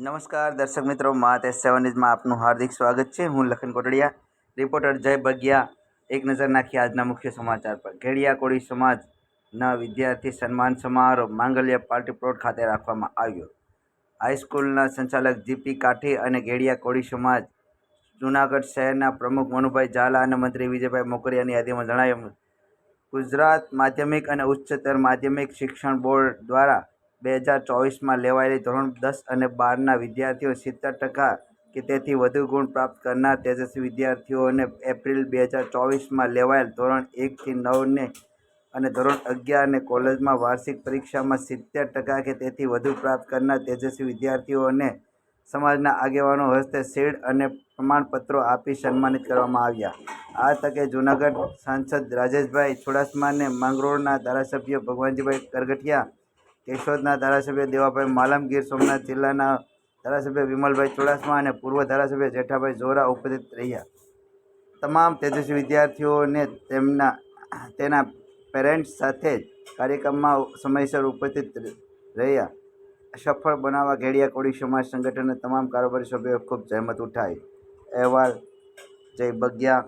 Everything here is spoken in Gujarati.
નમસ્કાર, દર્શક મિત્રો માત એસ સેવન આપનું હાર્દિક સ્વાગત છે. હું લખન કોટડિયા, રિપોર્ટર જય બગિયા. એક નજર નાખી આજના મુખ્ય સમાચાર પર. ઘેડિયા કોળી સમાજના વિદ્યાર્થી સન્માન સમારોહ માંગલ્ય પાર્ટી પ્લોટ ખાતે રાખવામાં આવ્યો. હાઈસ્કૂલના સંચાલક જીપી કાઠી અને ઘેડિયા કોળી સમાજ, જૂનાગઢ શહેરના પ્રમુખ મનુભાઈ ઝાલા અને મંત્રી વિજયભાઈ મોકરિયાની યાદીમાં જણાવ્યું. ગુજરાત માધ્યમિક અને ઉચ્ચતર માધ્યમિક શિક્ષણ બોર્ડ દ્વારા બે હજાર ચોવીસમાં લેવાયેલી ધોરણ દસ અને બારના વિદ્યાર્થીઓ સિત્તેર ટકા કે તેથી વધુ ગુણ પ્રાપ્ત કરનાર તેજસ્વી વિદ્યાર્થીઓને એપ્રિલ બે હજાર ચોવીસમાં લેવાયેલ ધોરણ એકથી નવને અને ધોરણ અગિયારને કોલેજમાં વાર્ષિક પરીક્ષામાં સિત્તેર ટકા કે તેથી વધુ પ્રાપ્ત કરનાર તેજસ્વી વિદ્યાર્થીઓને સમાજના આગેવાનો હસ્તે શેડ અને પ્રમાણપત્રો આપી સન્માનિત કરવામાં આવ્યા. આ તકે જૂનાગઢ સાંસદ રાજેશભાઈ ચુડાસમાને માંગરોળના ધારાસભ્ય ભગવાનજીભાઈ કરગઠિયા કેશોદના ધારાસભ્ય દેવાભાઈ માલમ, ગીર સોમનાથ જિલ્લાના ધારાસભ્ય વિમલભાઈ ચુડાસમા અને પૂર્વ ધારાસભ્ય જેઠાભાઈ ઝોરા ઉપસ્થિત રહ્યા. તમામ તેજસ્વી વિદ્યાર્થીઓને તેમના, તેના પેરેન્ટ્સ સાથે જ કાર્યક્રમમાં સમયસર ઉપસ્થિત રહ્યા. સફળ બનાવવા ઘેડિયા કોળી સમાજ સંગઠનના તમામ કારોબારી સભ્યોએ ખૂબ જહેમત ઉઠાવી. અહેવાલ, જય બગિયા.